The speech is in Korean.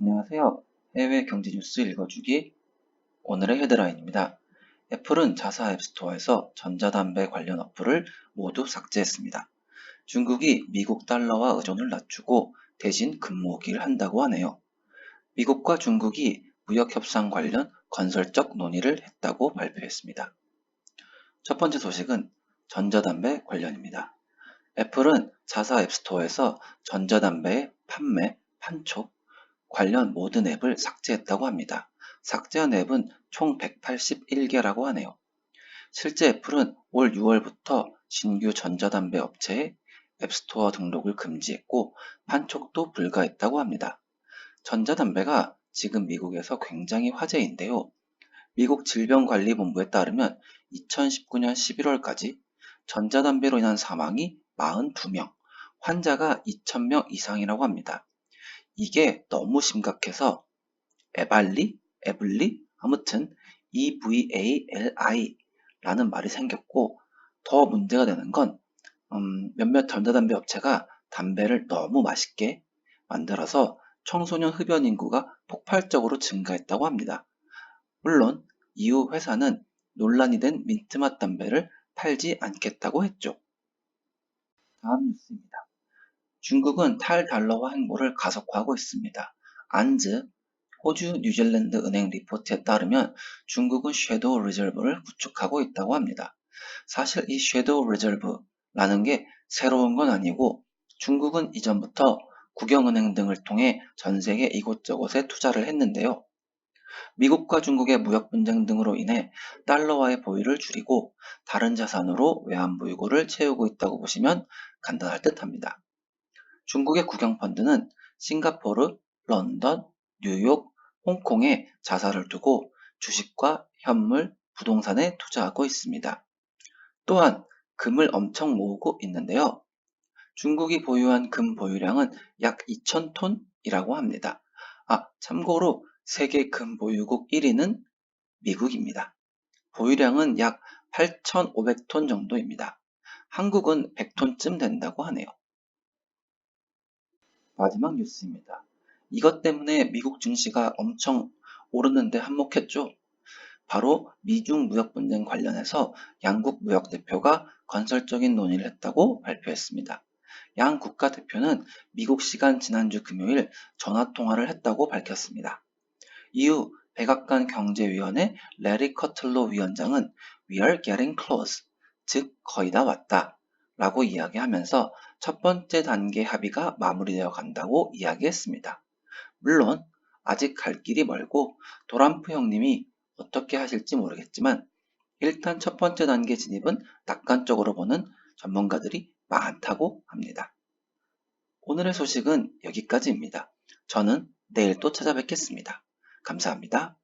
안녕하세요. 해외 경제 뉴스 읽어주기 오늘의 헤드라인입니다. 애플은 자사 앱스토어에서 전자담배 관련 어플을 모두 삭제했습니다. 중국이 미국 달러와 의존을 낮추고 대신 금모기를 한다고 하네요. 미국과 중국이 무역협상 관련 건설적 논의를 했다고 발표했습니다. 첫 번째 소식은 전자담배 관련입니다. 애플은 자사 앱스토어에서 전자담배의 판매, 판촉, 관련 모든 앱을 삭제했다고 합니다. 삭제한 앱은 총 181개라고 하네요. 실제 애플은 올 6월부터 신규 전자담배 업체의 앱스토어 등록을 금지했고 판촉도 불가했다고 합니다. 전자담배가 지금 미국에서 굉장히 화제인데요. 미국 질병관리본부에 따르면 2019년 11월까지 전자담배로 인한 사망이 42명, 환자가 2,000명 이상이라고 합니다. 이게 너무 심각해서 에발리, 에블리, 아무튼 EVALI 라는 말이 생겼고 더 문제가 되는 건 음, 몇몇 전자담배 업체가 담배를 너무 맛있게 만들어서 청소년 흡연 인구가 폭발적으로 증가했다고 합니다. 물론 이후 회사는 논란이 된 민트맛 담배를 팔지 않겠다고 했죠. 다음 뉴스입니다. 중국은 탈달러화 행보를 가속화하고 있습니다. 안즈 호주 뉴질랜드 은행 리포트에 따르면 중국은 섀도우 리저브를 구축하고 있다고 합니다. 사실 이 섀도우 리저브라는 게 새로운 건 아니고 중국은 이전부터 국영은행 등을 통해 전 세계 이곳저곳에 투자를 했는데요. 미국과 중국의 무역 분쟁 등으로 인해 달러화의 보유를 줄이고 다른 자산으로 외환 보유고를 채우고 있다고 보시면 간단할 듯 합니다. 중국의 국영펀드는 싱가포르, 런던, 뉴욕, 홍콩에 자사를 두고 주식과 현물, 부동산에 투자하고 있습니다. 또한 금을 엄청 모으고 있는데요. 중국이 보유한 금 보유량은 약 2,000톤이라고 합니다. 아, 참고로 세계 금 보유국 1위는 미국입니다. 보유량은 약 8,500톤 정도입니다. 한국은 100톤쯤 된다고 하네요. 마지막 뉴스입니다. 이것 때문에 미국 증시가 엄청 오르는데 한몫했죠. 바로 미중 무역 분쟁 관련해서 양국 무역 대표가 건설적인 논의를 했다고 발표했습니다. 양 국가 대표는 미국 시간 지난주 금요일 전화 통화를 했다고 밝혔습니다. 이후 백악관 경제위원회 레리 커틀로 위원장은 We are getting close, 즉 거의 다 왔다 라고 이야기하면서 첫 번째 단계 합의가 마무리되어 간다고 이야기했습니다. 물론 아직 갈 길이 멀고 도람프 형님이 어떻게 하실지 모르겠지만 일단 첫 번째 단계 진입은 낙관적으로 보는 전문가들이 많다고 합니다. 오늘의 소식은 여기까지입니다. 저는 내일 또 찾아뵙겠습니다. 감사합니다.